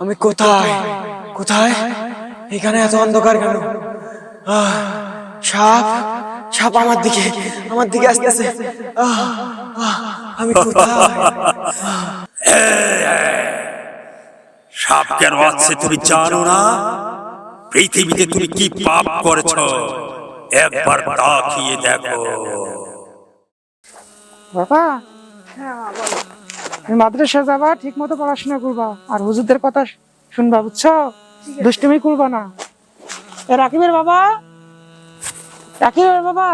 আমি কোথায়? কোথায়? এখানে এত অন্ধকার কেন? সাপ? সাপ আমার দিকে আমার দিকে আসতেছে। আহ, আহ, আমি কোথায়? সাপ কেন আছে তুমি জানো না? পৃথিবীতে তুমি কি পাপ করেছ? একবার তাকিয়ে দেখো। বাবা তুমি মাদ্রাসা যাবা ঠিক মতো পড়াশোনা করবা। আর হুজুরদের কথা শুনবা বুঝছ? দুষ্টুমি করবা না। এ রাকিবের বাবা? রাকিবের বাবা?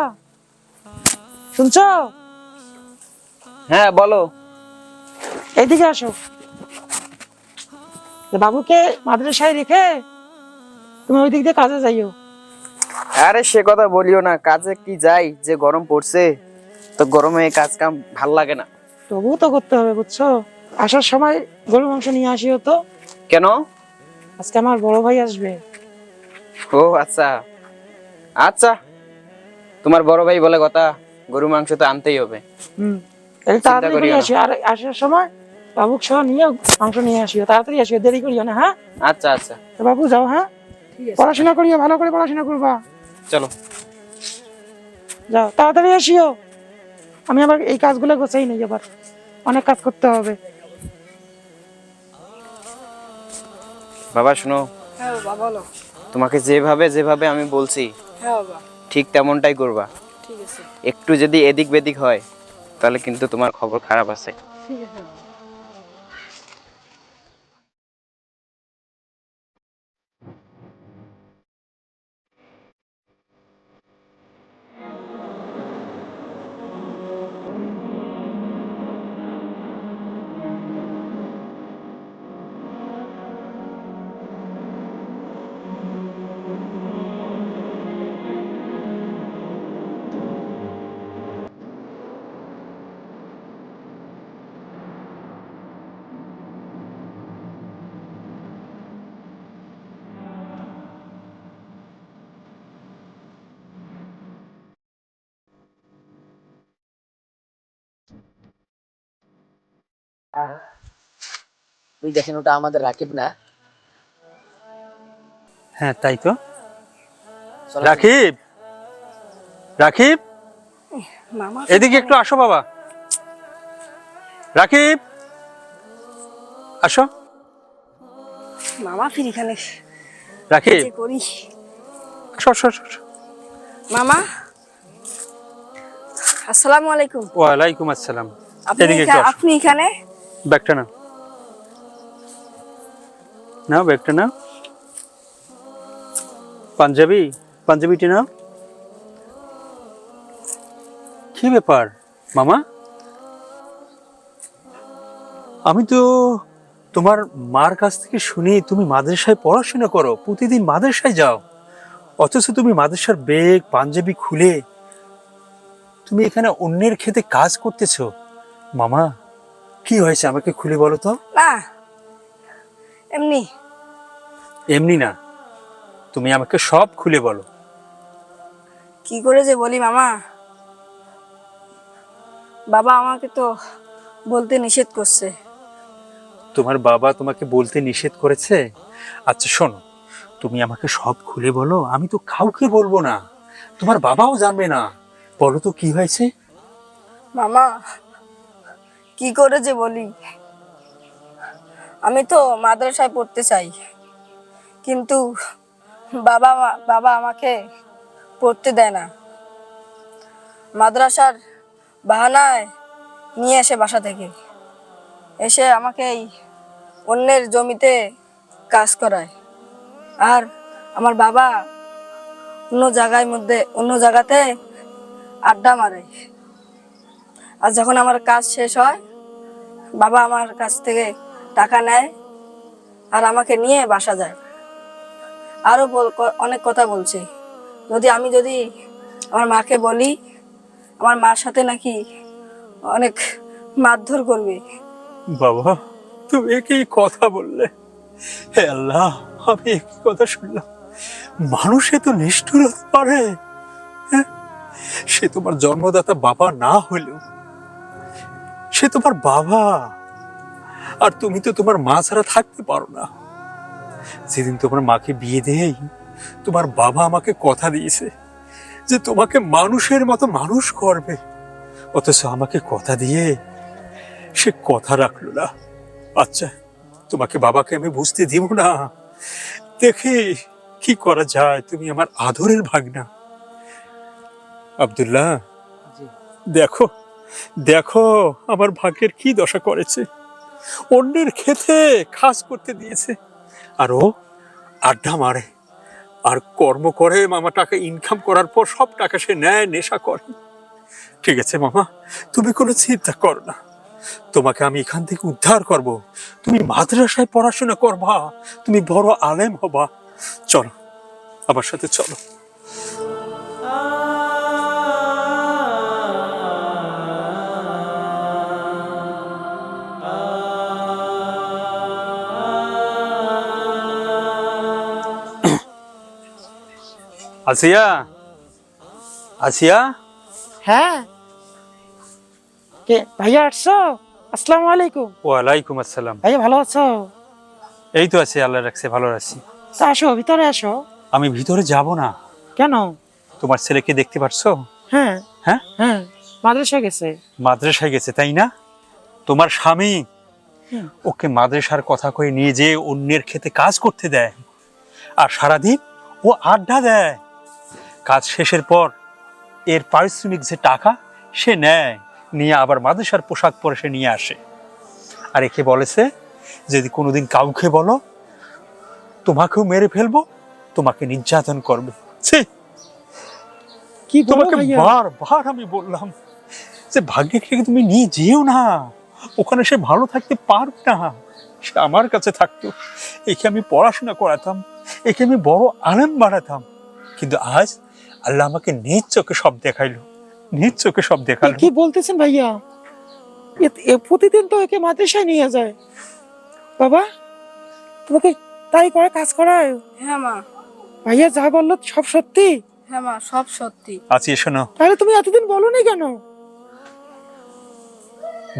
শুনছো? হ্যাঁ বলো। এইদিকে আসো। বাবুকে মাদ্রাসায় রেখে তুমি ওই দিক দিয়ে কাজে যাইও। আরে সে কথা বলিও না। কাজে কি যাই? যে গরম পড়ছে তো গরমে কাজ কাম ভালো লাগে না। তবুও তো করতে হবে বুঝছ? আসার সময় গরু মাংস নিয়ে আসিও তো। কেন? আজকে আমার বড় ভাই আসবে। ও আচ্ছা। আচ্ছা। তোমার বড় ভাই বলে কথা গরু মাংস তো আনতেই হবে। হুম। তাড়াতাড়ি করে না। আর আসার সময় বাবুক সহ নিয়ে মাংস নিয়ে আসিও। তাড়াতাড়ি আসিও দেরি করিও না হ্যাঁ? আচ্ছা আচ্ছা। তো বাবু যাও হ্যাঁ? পড়াশোনা করিও ভালো করে পড়াশোনা করবা। চলো। যাও তাড়াতাড়ি আসিও। আমি আবার এই কাজগুলো গোছাই নেই আবার। অনেক কাজ করতে হবে। বাবা শোনো। হ্যাঁ বাবা বলো। তোমাকে যেভাবে যেভাবে আমি বলছি হ্যাঁ বাবা। ঠিক তেমনটাই করবা। ঠিক আছে। একটু যদি এদিক বেদিক হয় তাহলে কিন্তু তোমার খবর খারাপ আছে। ঠিক আছে। ওই দেখেন ওটা আমাদের রাকিব না? হ্যাঁ তাই তো। রাকিব! রাকিব! মামা এদিকে একটু আসো বাবা। রাকিব! আসো। মামা ফির এখানে রাকিব! করি। আসো আসো আসো, আসো। মামা আসসালামু আলাইকুম। ওয়ালাইকুম আসসালাম। আপনি এখানে? ব্যাগটা নাও। নাও ব্যাগটা নাও। পাঞ্জাবি, পাঞ্জাবিটি নাও। কি ব্যাপার, মামা? আমি তো তোমার মার কাছ থেকে শুনি তুমি মাদ্রাসায় পড়াশোনা করো, প্রতিদিন মাদ্রাসায় যাও। অথচ তুমি মাদ্রাসার বেগ পাঞ্জাবি খুলে তুমি এখানে অন্যের খেতে কাজ করতেছো। মামা কি হয়েছে? আমাকে খুলে বলো তো। না এমনি। এমনি না। তুমি আমাকে সব খুলে বলো। কি করে যে বলি মামা? বাবা আমাকে তো বলতে নিষেধ করছে। তোমার বাবা তোমাকে বলতে নিষেধ করেছে? আচ্ছা শোনো। তুমি আমাকে সব খুলে বলো আমি তো কাউকে বলব না। তোমার বাবাও জানবে না। বলো তো কি হয়েছে? মামা কি করে যে বলি? আমি তো মাদ্রাসায় পড়তে চাই। কিন্তু বাবা বাবা আমাকে পড়তে দেয় না। মাদ্রাসার বাহানায় নিয়ে আসে বাসা থেকে। এসে আমাকে এই অন্যের জমিতে কাজ করায়। আর আমার বাবা অন্য জায়গায় মধ্যে, অন্য জায়গাতে আড্ডা মারে। আর যখন আমার কাজ শেষ হয় বাবা আমার কাছ থেকে টাকা নেয় আর আমাকে নিয়ে বাসা যায়। আরও অনেক কথা বলছে। যদি আমি যদি আমার মাকে বলি, আমার মার সাথে নাকি অনেক মারধর করবে। বাবা, তুমি একই কথা বললে। আল্লাহ, আমি একই কথা শুনলাম। মানুষে তো নিষ্ঠুর হতে পারে। হ্যাঁ? সে তোমার জন্মদাতা বাবা না হলেও সে তোমার বাবা। আর তুমি তো তোমার মা ছাড়া থাকতে পারো না। যেদিন তোমার মাকে বিয়ে দেই তোমার বাবা আমাকে কথা দিয়েছে যে তোমাকে মানুষের মতো মানুষ করবে। অথচ আমাকে কথা দিয়ে সে কথা রাখল না। আচ্ছা তোমাকে বাবাকে আমি বুঝতে দিব না। দেখে কি করা যায় তুমি আমার আদরের ভাগনা। আব্দুল্লাহ দেখো। দেখো, আমার ভাগ্যের কি দশা করেছে। অন্যের খেতে খাস করতে দিয়েছে। আর ও আড্ডা মারে। আর কর্ম করে মামা টাকা ইনকাম করার পর সব টাকা সে নেয়, নেশা করে। ঠিক আছে মামা, তুমি কোনো চিন্তা করো না। তোমাকে আমি এখান থেকে উদ্ধার করব। তুমি মাদ্রাসায় পড়াশোনা করবা। তুমি বড় আলেম হবা। চলো, আমার সাথে চলো। আসিয়া? আসিয়া? হ্যাঁ। কে ভাইয়া আসছো? আসসালামু আলাইকুম। ওয়ালাইকুম আসসালাম। ভাইয়া ভালো আছো? এই তো আছি আল্লাহ রাখছে ভালো আছি। তা আসো ভিতরে আসো। আমি ভিতরে যাব না। কেন? তোমার ছেলেকে দেখতে পারছ? হ্যাঁ। হ্যাঁ? হ্যাঁ মাদ্রাসা গেছে। মাদ্রাসায় গেছে তাই না? তোমার স্বামী ওকে মাদ্রাসার কথা কয়ে নিয়ে যেয়ে অন্যের খেতে কাজ করতে দেয়। আর সারাদিন ও আড্ডা দেয়। কাজ শেষের পর এর পারিশ্রমিক যে টাকা সে নেয় নিয়ে আবার মাদ্রাসার পোশাক পরে সে নিয়ে আসে। আর একে বলেছে যদি কোনোদিন কাউকে বলো তোমাকেও মেরে ফেলব তোমাকে নির্যাতন করবে। কি তোমাকে বারবার আমি বললাম যে ভাগ্যকে তুমি নিয়ে যেও না। ওখানে সে ভালো থাকতে পারবে না। সে আমার কাছে থাকতো। একে আমি পড়াশোনা করাতাম একে আমি বড় আলেম বানাতাম। কিন্তু আজ আল্লাহ আমাকে নিজ চোখে সব দেখাইলো। নিজ চোখে সব দেখাল। কি বলতেছেন ভাইয়া? প্রতিদিন তো একে মাদ্রাসায় নিয়ে যায়। বাবা তোমাকে তাই করে কাজ করায়? হ্যাঁ মা। ভাইয়া যা বলল সব সত্যি? হ্যাঁ মা সব সত্যি। আছি শোনো তাহলে তুমি এতদিন বলোনি কেন?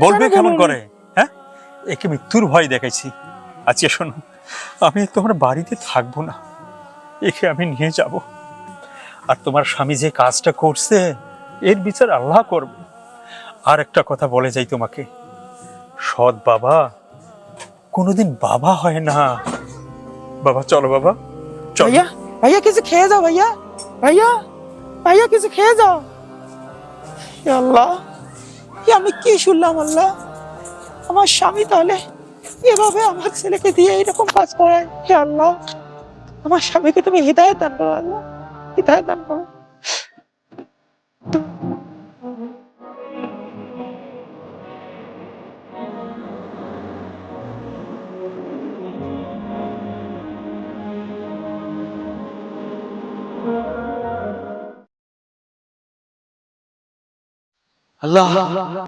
বলবে কেমন করে? হ্যাঁ? একে মৃত্যুর ভয় দেখাইছি। আচ্ছা শোনো আমি তোমার বাড়িতে থাকব না। একে আমি নিয়ে যাব। আর তোমার স্বামী যে কাজটা করছে, এর বিচার আল্লাহ করবে। আর একটা কথা বলে যাই তোমাকে। সৎ বাবা কোনোদিন বাবা হয় না। বাবা, চলো বাবা, চলো। ভাইয়া ভাইয়া, কিছু খেয়ে যাও ভাইয়া। ভাইয়া ভাইয়া, কিছু খেয়ে যাও। আল্লাহ আমি কি শুনলাম আল্লাহ? আমার স্বামী তাহলে এভাবে আমার ছেলেকে দিয়ে এরকম কাজ করায়? হে আল্লাহ, আমার স্বামীকে তুমি হৃদায়ত করো আল্লাহ। হৃদায়ত দান আল্লাহ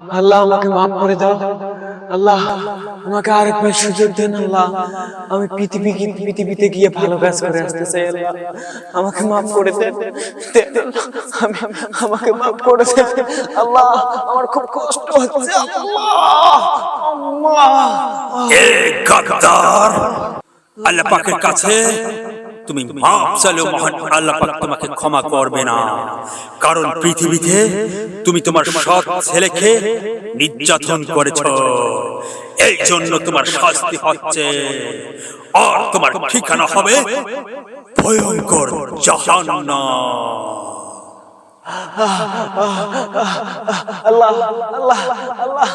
আল্লাহ আমাকে মাফ করে দাও। আল্লাহ, আমাকে আরেকবার সুযোগ দেন আল্লাহ। আমি পৃথিবী পৃথিবীতে গিয়ে ভালো কাজ করে আসতে চাই আল্লাহ। আমাকে মাফ করে দেন। আমি, আমাকে মাফ করে দেন। আল্লাহ, আমার খুব কষ্ট হচ্ছে আল্লাহ। আল্লাহ। এ গাদ্দার, আল্লাহ পাকের কাছে তুমি মাপ চাইলেও মহান আল্লাহ পাক তোমাকে ক্ষমা করবে না। কারণ পৃথিবীতে তুমি তোমার সৎ ছেলেকে নির্যাতন করেছ। এই জন্য তোমার শাস্তি হচ্ছে। আর তোমার ঠিকানা হবে ভয়ঙ্কর জাহান্নাম। আল্লাহ আল্লাহ আল্লাহ।